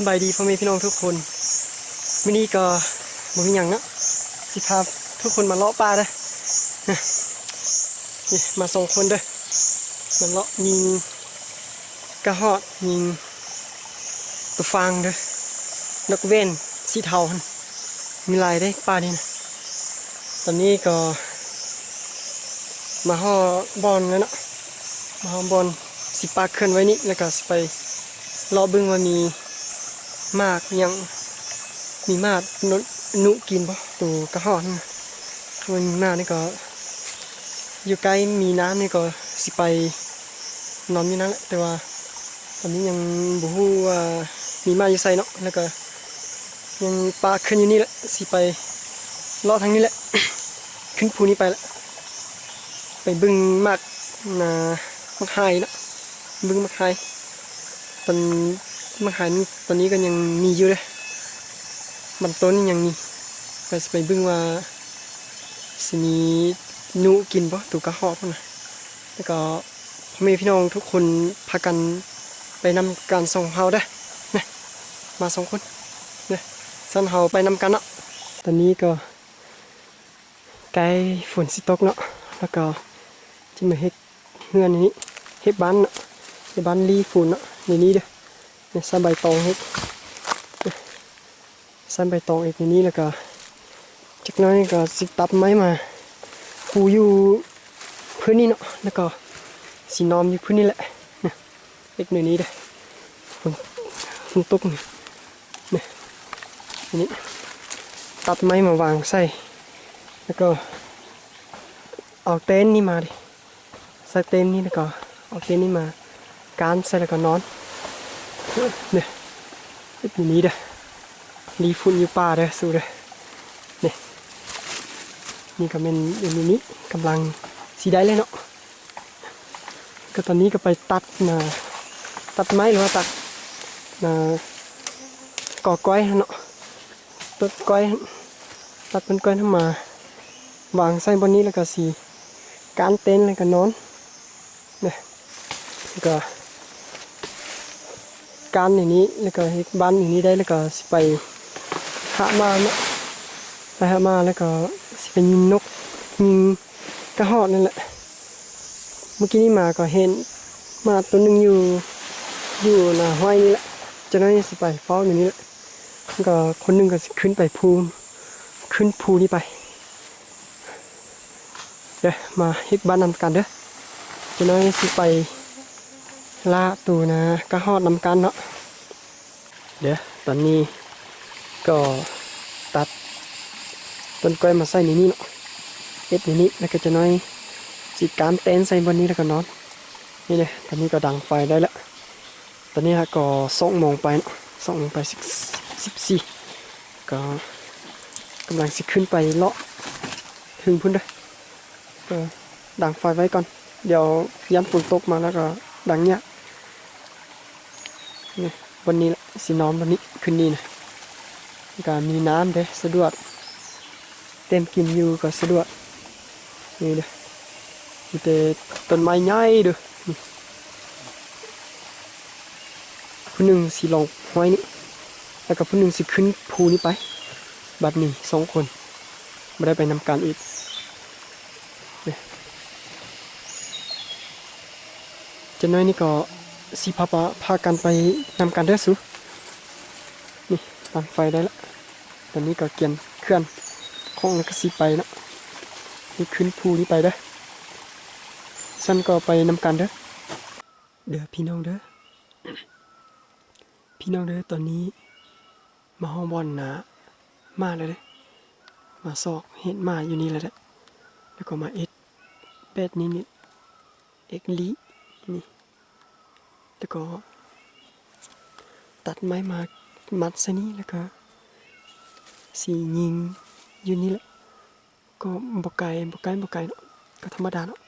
สบายดีพ่อแม่พี่น้องทุกคนวันนี้ก็บ่มีหยังเนาะสิพาทุกคนมาเลาะป่าเด้อนี่มาสองคนเด้อมาเลาะยิงกระหอดยิงตัวฟางเด้อนกเว้นสีเทาวันมีลายได้ป่านี่นะตอนนี้ก็ มาห่อบอลแล้วเนาะมาห่อบอลสิปาเคลื่อนไว้นี่แล้วก็ไปรอเบิ่งว่ามี มากยังมีมากนนุกินปะตัวกระหอนน่มันมีมากนี่ก็ อยู่ใกล้มีน้ำนี่ก็สิไปนอนอยู่นั่นแหละแต่ว่า ตอนนี้ยังบ่ฮู้ว่ามีมากอยู่ไสเนาะแล้วก็ ยังปลาขึ้นอยู่นี่แหละสิไปรอทางนี้แหละ ขึ้นภูนี้ไปละไปบึงมากนามักไฮเนาะบึงมักไฮตอน มะขามนี่ตอนนี้ก็ยังมีอยู่เลยบางต้นนี่ยังมีก็จะไปบึ้งว่าสิมีหนูกินปะตัวกระหอบนะแล้วก็พ่อแม่พี่น้องทุกคนพากันไปนำการส่งเฮาได้นะมาสองคนเนี่ยสันเฮาไปนำกันเนาะตอนนี้ก็ใกล้ฝนสิตกเนาะแล้วก็จะมาเฮ็ดเฮือนนนี้เฮ็ดบ้านเนาะในบ้านลีฝุ่นอะในนี้เด้อ เนี่ยใส่ใบตองให้ใส่ใบตองอีกในนี้แล้วก็จากนั้นก็สิตัดไม้มาปูอยู่พื้นนี้เนาะแล้วก็สีนอมอยู่พื้นนี้แหละเนี่ยอีกในนี้เด้อฝนฝนตกนี่นี่นนี้ตัดไม้มาวางใส่แล้วก็เอาเต็นท์นี่มาดิใส่เต็นท์นี่แล้วก็เอาเต็นท์นี่มาการใส่แล้วก็นอน เนี่ยนอย่างนี้เด้อรีฝุ่นอยู่ป่าเด้อสู้เด้อเนี่ยนี่ก็เป็นอย่างนี้กำลังสีได้เลยเนาะก็ตอนนี้ก็ไปตัดนะตัดไม้หรือว่าตัดนะก่อก้อยเนาะตัดก้อยตัดเป็นก้อยทำมาวางใส่บนนี้แล้วก็สีการเต็นท์แล้วก็นอนเนี่ยแล้วก็ การอย่างนี้แล้วก็เฮ็ดบ้านอย่างนี้ได้แล้วก็สิไปหามาเนาะไปหามาแล้วก็สิไปยิงนกยิงกระหอดนั่นแหละเมื่อกี้นี่มาก็เห็นมาตัวหนึงอยู่อยู่หน้าห้อยนี่แหละจะนั้นสิไปเฝ้าอยู่นี่แหละแล้วก็คนหนึงก็สิขึ้นไปภูขึ้นภูนี่ไปเดี๋ยวมาเฮ็ดบ้านนำกันเด้อจะนั้นสิไป ลาตูนะก็ฮอดนำกันเนาะเดี๋ยวตอนนี้ก็ตัดต้นกล้วยมาใส่ในนี้เนาะเอ็ดในนี้แล้วก็จะน้อยจีกามเต็นท์ใส่บนนี้แล้วก็นอนนี่เลยตอนนี้ก็ดังไฟได้แล้วตอนนี้ก็ส่องโมงไปเนาะส่องโมงไปสิบสิบสี่ก็กำลังสิขึ้นไปเลาะถึงพุ่นด้วยก็ดังไฟไว้ก่อน เดี๋ยวย้ำฝนตกมาแล้วก็ดังเนี้ย นี่วันนี้สีนอนวันนี้คืนนี้นะก็มีน้ำเด้สะดวก เต็มกินอยู่ก็สะดวกนี่เด้มีแต่ต้นไม้ใหญ่เด้อผู้หนึ่งสีลงห้อยนี่แล้วก็ผู้หนึ่งสิขึ้นภูนี้ไปบัดนี้สองคนไม่ได้ไปนำการอีกจะน้อยนี่ก็ สีพาปะพากันไปนำกันเด้อสุนี่ตั้งไฟได้แล้วตอนนี้ก็เกียนเคลื่อนของแล้วก็สีไปนะนี่ขึ้นภูนี้ไปเด้อฉันก็ไปนำกันเด้อเดี๋ยวพี่น้องเด้อพี่น้องเด้อตอนนี้ มาห้องบอลนะมาเลยเด้อมาซอกเห็นมาอยู่นี่เลยเด้อแล้วก็มาเอ็ดเบ็ดนี่นี่เอ็กลีนี่ แล้วก็ตัดไม้มามัดซะนี่แล้วก็สียิงอยู่นี่แหละก็บกไก่บกไก่บกไก่เนาะก็ธรรมดาเนาะ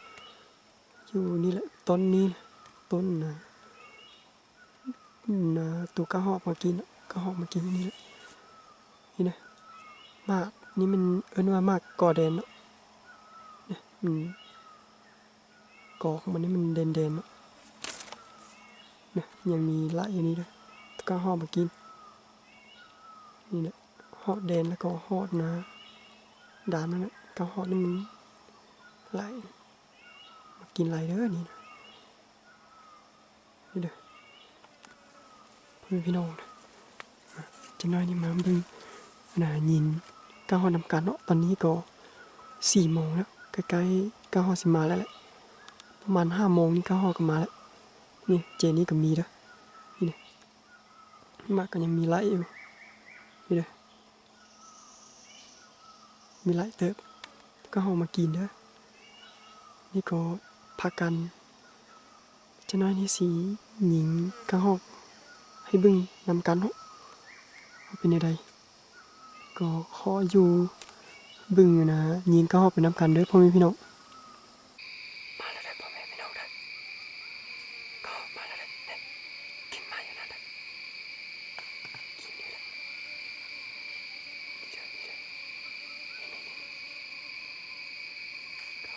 อยู่นี่แหละต้นนี้ต้นนะนะตัวกระหอบมากินกระหอบมากินอยู่นี่แหละนี่นะมากนี่มันเอิ้นว่ามากกอแดนเนาะเนี่ยมันกอกมันนี่มันเด่นๆเนาะ นี่ยยังมีละอย่างนี้ด้วยก็ห่อมากิน นี่แหละหอดแดนแล้วก็หอดนะดามนั่นแหละก็หอดนี่มันไหลมากินไหลเด้อนี่นะนี่เด้อเพื่อนพี่น้องนะอะจังน้อยนี่มาบิ่งน่ายินก้าหอดนำกันเนาะตอนนี้ก็สี่โมงแล้วใกล้ๆก้าหอดสิมาแล้วแหละประมาณห้าโมงนี่ก้าหอดก็มาแล้ว นี่เจนี่ก็มีเด้อนี่เด้อมาก็ยังมีไหลอยู่นี่เลยมีหลายเติบก็เอามากินเด้อนี่ก็พักกันจะน้อยนี่สีหญิงก็หอกให้บึ้งนำกันเนาะเป็นยังไงก็ขออยู่บึ้งนะหญิงก็หอกไปนำกันด้อพ่อแม่พี่น้อง มาแล้วได้อพ่อแม่พี่น้องเด้อก็มาแล้วได้อเด้อกินมาอยู่นั่นเด้อกินอยู่แล้ว นี่เด้อนี่เด้อนี่นี่นี่ก็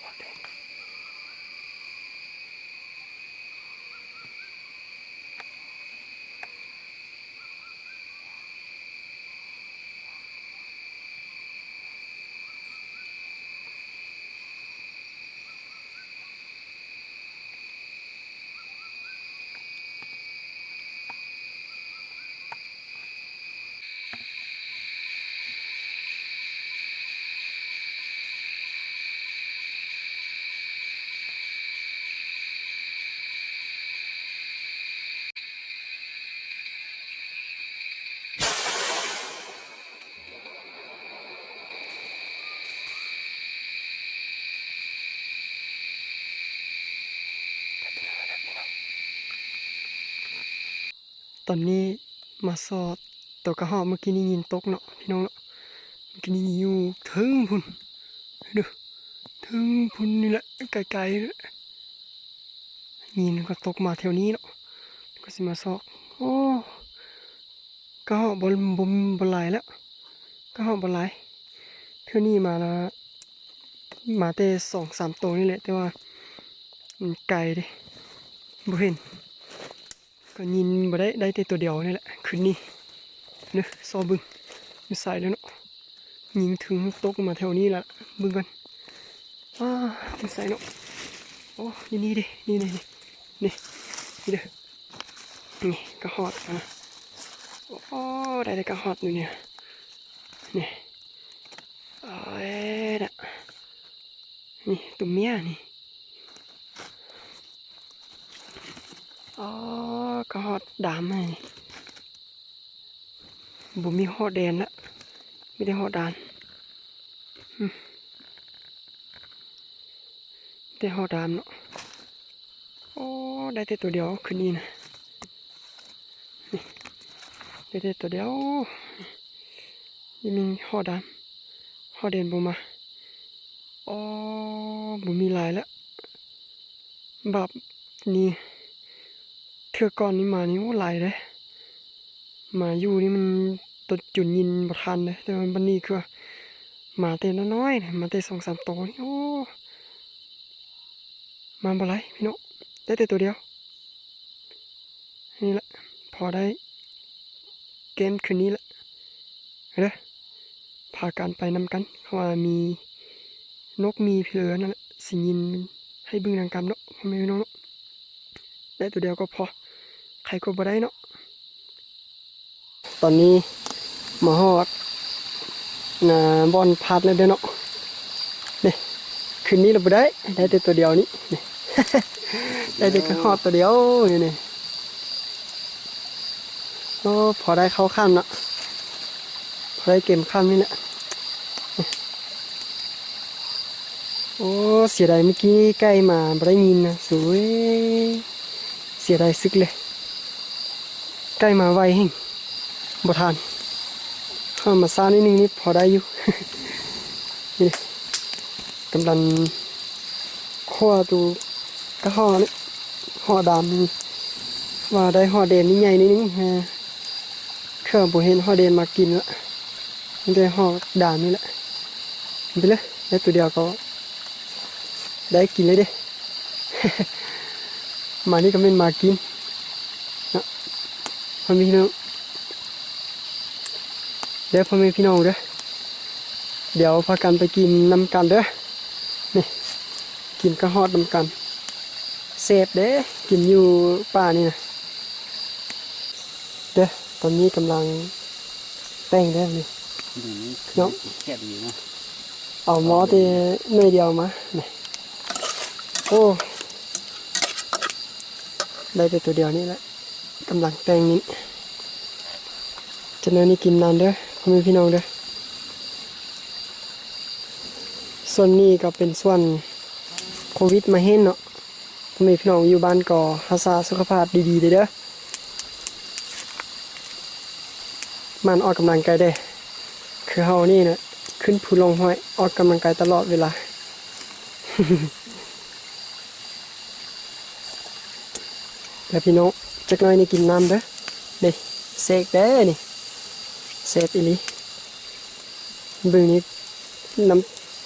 หอดแดง ตอนนี้มาสอดตัวกระหอบเมื่อกี้นี้ยินตกเนาะพี่น้องเนาะเมื่อกี้นี้อยู่ถึงพุ่นดูถึงพุ่นนี่แหละไกลๆเลยยินก็ตกมาแถวนี้เนาะก็สิมาสอกโอ้กระหอบบนบนบนไหลแล้วกระหอบบนไหลเท่านี้มานะมาแต่สองสามตัวนี่แหละแต่ว่ามันไกลดิบ่เห็น ก็ยินมาได้ได้แต่ตัวเดียวนี่แหละคืนนี้เนอะซอบึงมีสายแล้วเนาะยิงถึงตกมาแถวนี้ละบึงกันว้ามีสายเนาะโอ้ยนี่ดินี่นี่นี่นี่นี่เด้อนี่กระหอดอะโอ้ได้แต่กระหอดอยู่เนี่ยนี่โอ้ยน่ะนี่ตัวเมียนี่อ๋อ ก็ฮอดดามไงบ่มีฮอดแดนละไม่ได้ฮอดดานอืมได้ฮอดดามเนาะโอ้ได้แต่ตัวเดียวคืนนี้นะได้แต่ตัวเดียวยังมีฮอดดามฮอดแดนบ่มาโอ๋อบ่มีหลายแล้วแบบนี้ ทือก่อนนี่มานี่โอ้ไหลเลยมาอยู่นี่มันตัวจุนยินบ่ทันเลยแต่ว่าบันนี้คือมาแต่น้อยๆนะมาแต่สองสามตัวนี่โอ้มาบ่ไรพี่น้องได้แต่ตัวเดียว นี่แหละพอได้ เกมคืนนี้แหละเด้อพากันไปนำกันเขาะว่ามีนกมีเพลือนั่นแหละสิยินให้เบึงนางกรรมเนาะพ่อแม่พี่น้องเนาะได้ตัวเดียวก็พอ ใครก็บ่ได้เนาะ ตอนนี้มาฮอดนาบอลพัดเลยเด้เนาะนี่คืนนี้เราบ่ได้ ได้แต่ตัวเดียวนี้นี่ได้แต่กระหอดตัวเดียวนี่นี่โอ้พอได้เข้าข้ามเนาะพอได้เกมข้ามนี่แหละโอ้เสียดายเมื่อกี้ใกล้มาบ่ได้ยินนะสวยเสียดายซึกเลย ใกล้มาไวแห่งบ่ทานเข้ามาซ่านิดนึงนี่พอได้อยู่นี่กำลังข้อตัวกระห่อนี่ห่อดำนี่ว่าได้ห่อเดนนี่ใหญ่นิดนึงฮะเครื่องบ่เห็นห่อเดนมากินละมันได้ห่อดามนี่แหละไปเลยได้ตัวเดียวก็ ได้กินเลยเด้มานี่ก็ไม่นมากิน พ่อแม่พี่น้องเดี๋ยวพ่อแม่พี่น้องเด้อเดี๋ยวพากันไปกินน้ำกันเด้อนี่กินกระหอดน้ำกันเซฟเด้กินอยู่ป่านี่นะเด้อตอนนี้กำลังแต่งเด้อนี่ดูนี่เนาะเก็บอยู่เนาะเอาหมอตีหน่วยเดียวมานี่โอ้ได้แต่ตัวเดียวนี่แหละ กำลังแต่งนี่จะนินนี่กินนานเด้อพ่อแม่พี่น้องเด้อส่วนนี้ก็เป็นส่วนโควิดมาเห็นเนาะพ่อแม่พี่น้องอยู่บ้านก็รักษาสุขภาพดีๆเด้อเด้อมันออกกำลังกายได้คือเฮานี่นะขึ้นภูลงห้อยออกกำลังกายตลอดเวลาแล้วพี่น้อง จักหน่อยนี่กินน้ำเด้อเด้เสกเด้อนี่เสพอีหลีเบึงนี้น้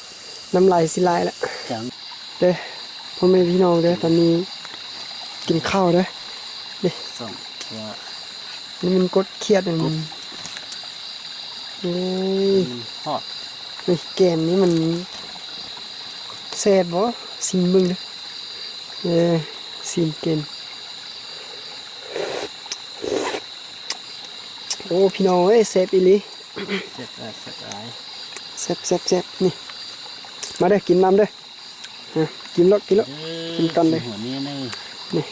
ำน้ำลายสิไหลายละจังเด้อพ่อแม่พี่น้องเด้อตอนนี้กินข้าวเด้อส่งตัวนี่มันกดเครียดอันมันเอ้ยมันทอดนี่แกมนี่มันแซ่บบ่สิมเบึงเด้อเออสิมเกม อ้พี่น้องเอ้ยแซ่บอีหลีเสร็จแล้วเสร็จแล้วแซ่บแซ่บแซ่บนี่มาเด้อกินน้ำเด้ออะกินแล้วกินแล้วกินกันเลยหัวนี้นี่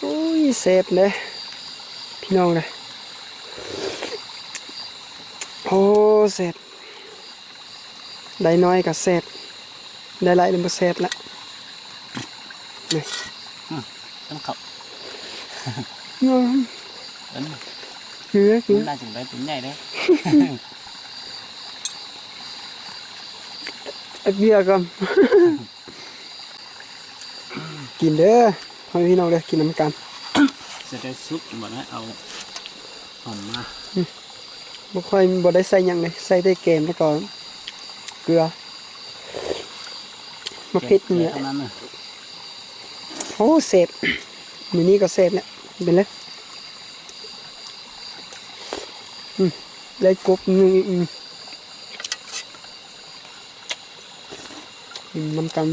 โอ้ยแซ่บเลยพี่น้องเลยโอ้แซ่บได้น้อยก็แซ่บได้หลายเลยบ่แซ่บละนี่ต้องขับอื มเอิ้นเนื้อมัเนื้อนได้จังได้เป็นใหญ่เลยไอ้เบี้ยก่อนกินเด้อพ่อแม่พี่น้องเด้อกินน้ำกันจะได้ซุปหมดให้เอาหอมมาบ่ค่อยบ่ได้ใส่หยังเลยใส่ได้แกมแล้วก็เกลือมาพริกเนี่ยเท่านั้นน่ะโอ้เสพมือนี้ก็เสพเนี่ยเป็นเลย อืมได้กบหนึงอีกอืมอืมน้ำกัน